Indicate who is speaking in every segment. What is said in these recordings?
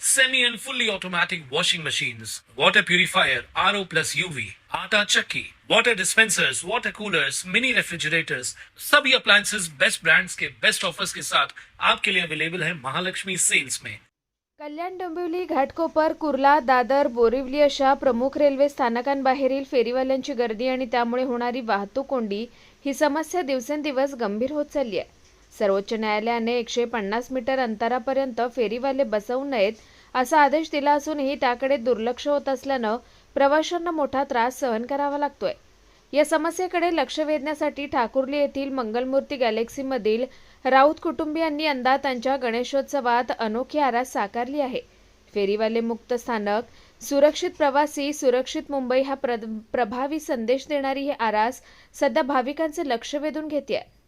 Speaker 1: semi and fully automatic washing machines, water purifier, RO plus UV, आटा चक्की, water dispensers, water coolers, mini refrigerators, सभी appliances. Best brands के best offers के साथ आपके लिए अवेलेबल है महालक्ष्मी सेल्स में
Speaker 2: कल्याण डोंबिवली घाटकोपर कुर्ला दादर बोरिवली अशा प्रमुख रेल्वे स्थानकांबाहेरील फेरीवाल्यांची गर्दी आणि त्यामुळे होणारी वाहतूक कोंडी ही समस्या दिवसेंदिवस गंभीर होत चालली आहे. सर्वोच्च न्यायालयाने एकशे पन्नास मीटर अंतरापर्यंत फेरीवाले बसवू नयेत असा आदेश दिला असूनही त्याकडे दुर्लक्ष होत असल्यानं प्रवाशांना मोठा त्रास सहन करावा लागतोय. या समस्येकडे लक्ष वेधण्यासाठी ठाकुर्ली येथील मंगलमूर्ती गॅलेक्सीमधील राऊत कुटुंबियांनी यंदा त्यांच्या गणेशोत्सवात अनोखी आरास साकारली आहे. फेरीवाले मुक्त स्थानक सुरक्षित प्रवासी सुरक्षित मुंबई हा प्र प्रभावी संदेश देणारी ही आरास सध्या भाविकांचे लक्ष वेधून घेते आहे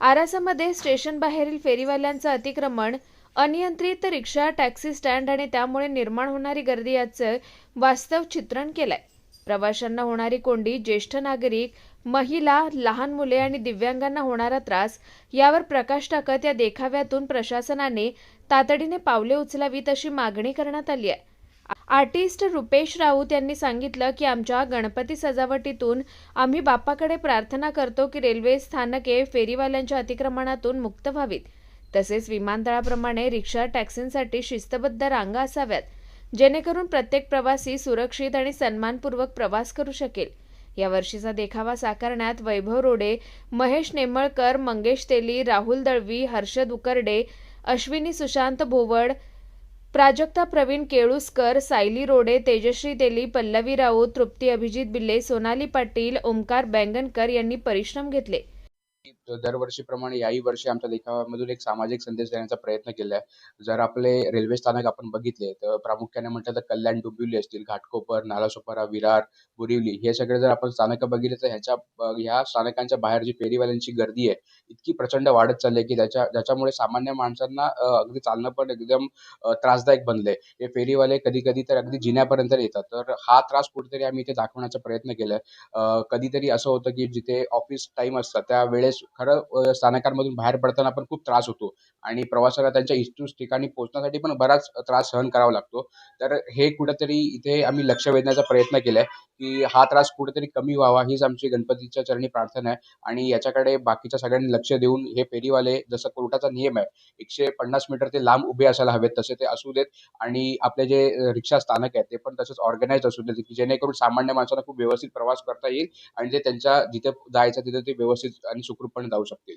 Speaker 2: आरासामध्ये स्टेशन बाहेरील फेरीवाल्यांचं अतिक्रमण अनियंत्रित रिक्षा टॅक्सी स्टँड आणि त्यामुळे निर्माण होणारी गर्दी याचं वास्तव चित्रण केलंय. प्रवाशांना होणारी कोंडी ज्येष्ठ नागरिक महिला लहान मुले आणि दिव्यांगांना होणारा त्रास यावर प्रकाश टाकत या देखाव्यातून प्रशासनाने तातडीने पावले उचलावीत अशी मागणी करण्यात आली आहे. आर्टिस्ट रुपेश राऊत यांनी सांगितलं की आमच्या गणपती सजावटीतून आम्ही बाप्पाकडे प्रार्थना करतो की रेल्वे स्थानके फेरीवाल्यांच्या अतिक्रमणातून मुक्त व्हावीत. तसेच विमानतळाप्रमाणे रिक्षा टॅक्सींसाठी शिस्तबद्ध रांगा असाव्यात जेणेकरून प्रत्येक प्रवासी सुरक्षित आणि सन्मानपूर्वक प्रवास करू शकेल. या वर्षीचा देखावा साकारण्यात वैभव रोडे महेश नेमळकर मंगेश तेली राहुल दळवी हर्षद उकरडे अश्विनी सुशांत भोवड प्राजक्ता प्रवीण केळुसकर सायली रोडे तेजश्री तेली पल्लवी राऊत तृप्ती अभिजित बिल्ले सोनाली पाटील ओमकार बँगनकर यांनी परिश्रम घेतले.
Speaker 3: दरवर्षीप्रमाणे याही वर्षी आमच्या लेखामधून एक सामाजिक संदेश देण्याचा प्रयत्न केला आहे जर आपले रेल्वे स्थानक आपण बघितले तर प्रामुख्याने म्हटलं तर कल्याण डोंबिवली असतील घाटकोपर नालासोपारा विरार बोरिवली हे सगळे जर आपण स्थानकं बघितले तर ह्याच्या ह्या स्थानकांच्या बाहेर जी फेरीवाल्यांची गर्दी आहे इतकी प्रचंड वाढत चालली की त्याच्या ज्याच्यामुळे सामान्य माणसांना अगदी चालणं पण एकदम त्रासदायक बनलंय. हे फेरीवाले कधी कधी तर अगदी जिन्यापर्यंत येतात. तर हा त्रास कुठेतरी आम्ही इथे दाखवण्याचा प्रयत्न केलाय. कधीतरी असं होतं की जिथे ऑफिस टाइम असतात त्या वेळेस खरं स्थानकांमधून बाहेर पडताना पण खूप त्रास होतो. आणि प्रवासाला त्यांच्या इष्टूस ठिकाणी पोहोचण्यासाठी पण बराच त्रास सहन करावा लागतो. तर हे कुठेतरी इथे आम्ही लक्ष वेधण्याचा प्रयत्न केलाय की हा त्रास कुठेतरी कमी व्हावा हीच आमची गणपतीच्या चरणी प्रार्थना आहे. आणि याच्याकडे बाकीच्या सगळ्यांनी लक्ष देऊन हे फेरीवाले जसं कोर्टाचा नियम आहे एकशे पन्नास मीटर ते लांब उभे असायला हवेत तसे ते असू देत. आणि आपले जे रिक्षा स्थानक आहे ते पण तसंच ऑर्गनाईज असू देत की जेणेकरून सामान्य माणसांना खूप व्यवस्थित प्रवास करता येईल आणि ते त्यांच्या जिथे जायचं तिथे ते व्यवस्थित आणि सुखरूपपणे जाऊ शकतील.